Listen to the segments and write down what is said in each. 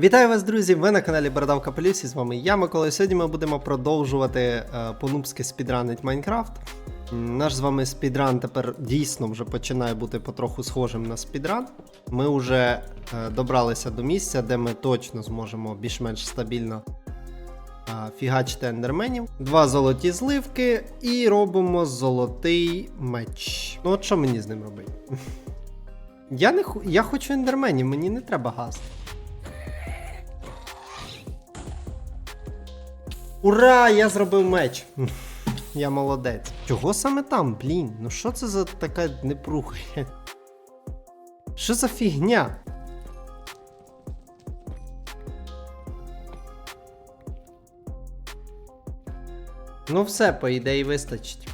Вітаю вас, друзі! Ви на каналі Бородавка Полісі. З вами я, Микола. І Сьогодні ми будемо продовжувати е, по-нубськи спідранить Майнкрафт. Наш з вами спідран тепер дійсно вже починає бути потроху схожим на спідран. Ми вже е, добралися до місця, де ми точно зможемо більш-менш стабільно е, фігачити ендерменів. Два золоті зливки і робимо золотий меч. Ну от що мені з ним робити? Я, не, я хочу ендерменів, мені не треба газ. Ура! Я зробив меч. Я молодець. Чого саме там, блін? Ну що це за така непруха? Що за фігня? Ну, все, по ідеї, вистачить.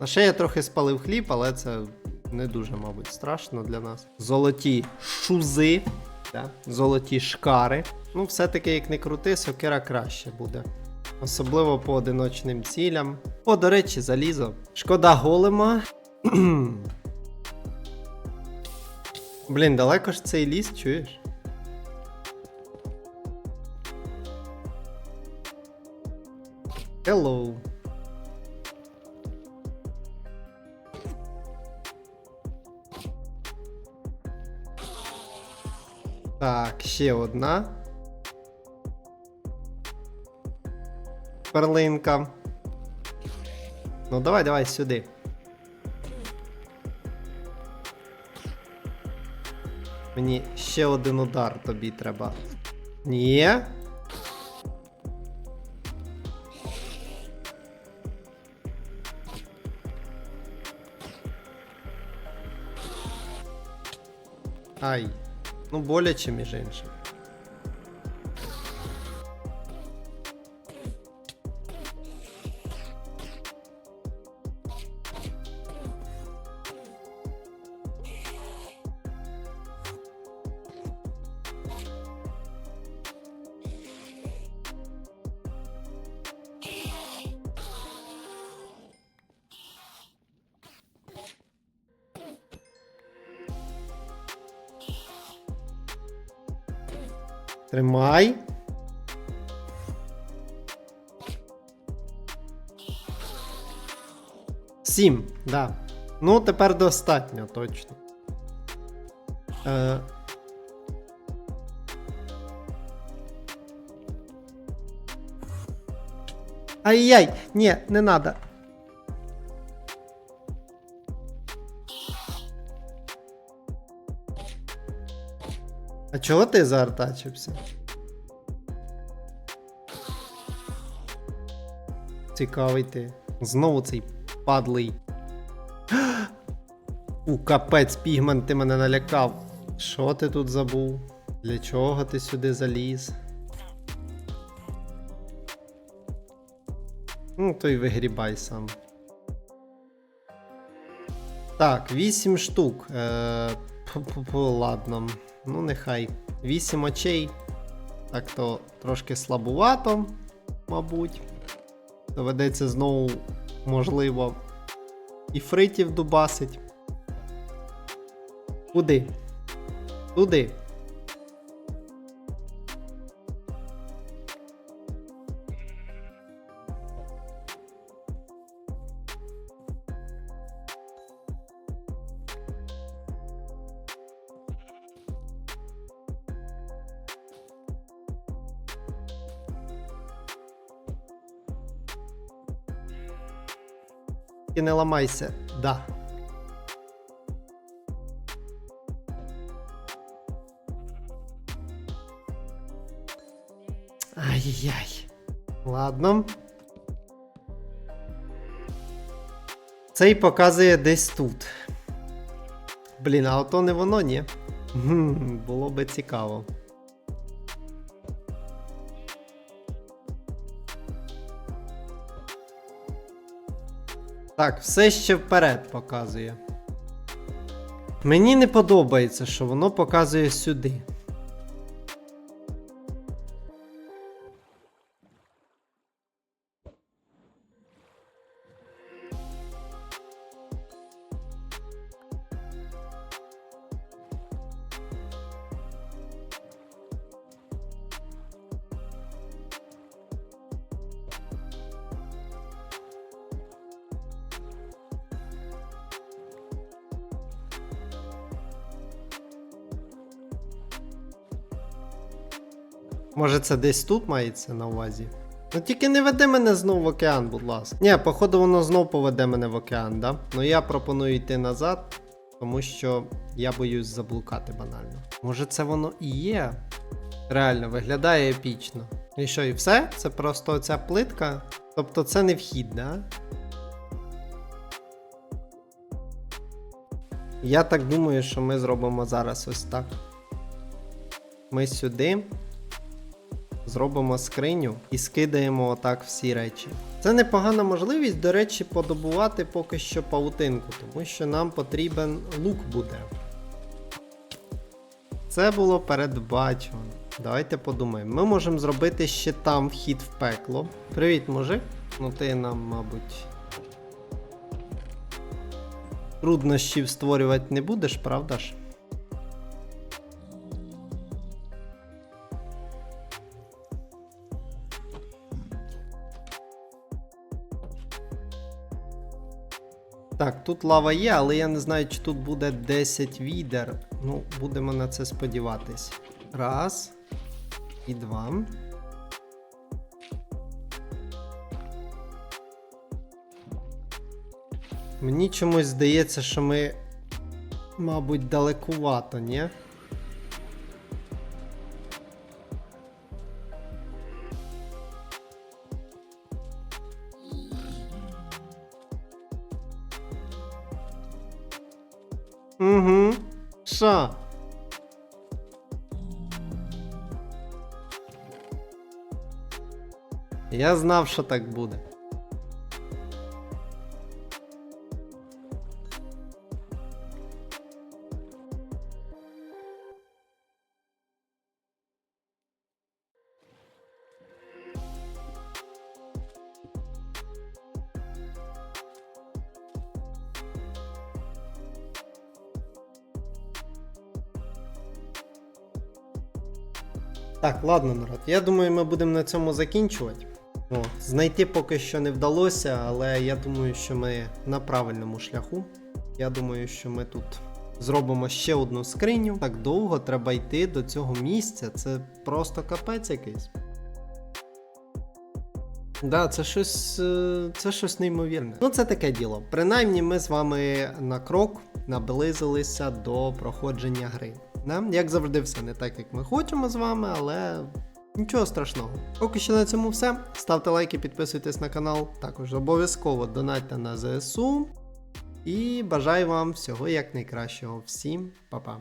А ще я трохи спалив хліб, але це не дуже, мабуть, страшно для нас. Золоті шузи, да? золоті шкари. Ну, все-таки, як не крути, сокира краще буде. Особливо по одиночним цілям. О, до речі, залізо. Шкода голема. Блін, далеко ж цей ліс, чуєш? Hello. Так, ще одна. Перлинка. Ну, давай, давай сюди. Мені ще один удар тобі треба. Ні. Ай. Ну, боляче, між іншим. Тримай. Сім, да. Ну, тепер достатньо, точно. Е... Ай-яй! Ні, не надо. Чого ти заартачився? Цікавий ти. Знову цей падлий. У капець, пігмент, ти мене налякав. Що ти тут забув? Для чого ти сюди заліз? Ну, то й вигрібай сам. Так, 8 штук. Е, ладно. Ну, нехай. 8 очей. Так то трошки слабувато, мабуть. Доведеться знову, можливо, і фритів дубасить. Куди? Туди. І не ламайся. Да. Ай-яй. Ладно. Цей показує десь тут. Блін, а ото не воно, ні. Було би цікаво. Так, все ще вперед показує. Мені не подобається, що воно показує сюди. Може, це десь тут мається на увазі? Ну тільки не веди мене знову в океан, будь ласка. Ні, походу, воно знов поведе мене в океан, да? Ну я пропоную йти назад, тому що я боюсь заблукати банально. Може, це воно і є? Реально, виглядає епічно. І що, і все? Це просто ця плитка? Тобто це не вхід, да? Я так думаю, що ми зробимо зараз ось так. Ми сюди зробимо скриню і скидаємо отак всі речі. Це непогана можливість, до речі, подобувати поки що паутинку, тому що нам потрібен лук буде. Це було передбачено. Давайте подумаємо. Ми можемо зробити ще там вхід в пекло. Привіт, мужик. Ну ти нам, мабуть. Труднощів створювати не будеш, правда ж? Так, тут лава є, але я не знаю, чи тут буде 10 відер. Ну, будемо на це сподіватись. Раз. І два. Мені чомусь здається, що ми, мабуть, далекувато, ні? Угу. Що? Я знав, що так буде. Так, ладно, народ. Я думаю, ми будемо на цьому закінчувати. О, знайти поки що не вдалося, але я думаю, що ми на правильному шляху. Я думаю, що ми тут зробимо ще одну скриню. Так довго треба йти до цього місця. Це просто капець якийсь. Да, це щось, е, це щось неймовірне. Ну, це таке діло. Принаймні, ми з вами на крок наблизилися до проходження гри. Да? Як завжди, все не так, як ми хочемо з вами, але нічого страшного. Поки що на цьому все. Ставте лайки, підписуйтесь на канал. Також обов'язково донатьте на ЗСУ. І бажаю вам всього як найкращого. Всім па-па.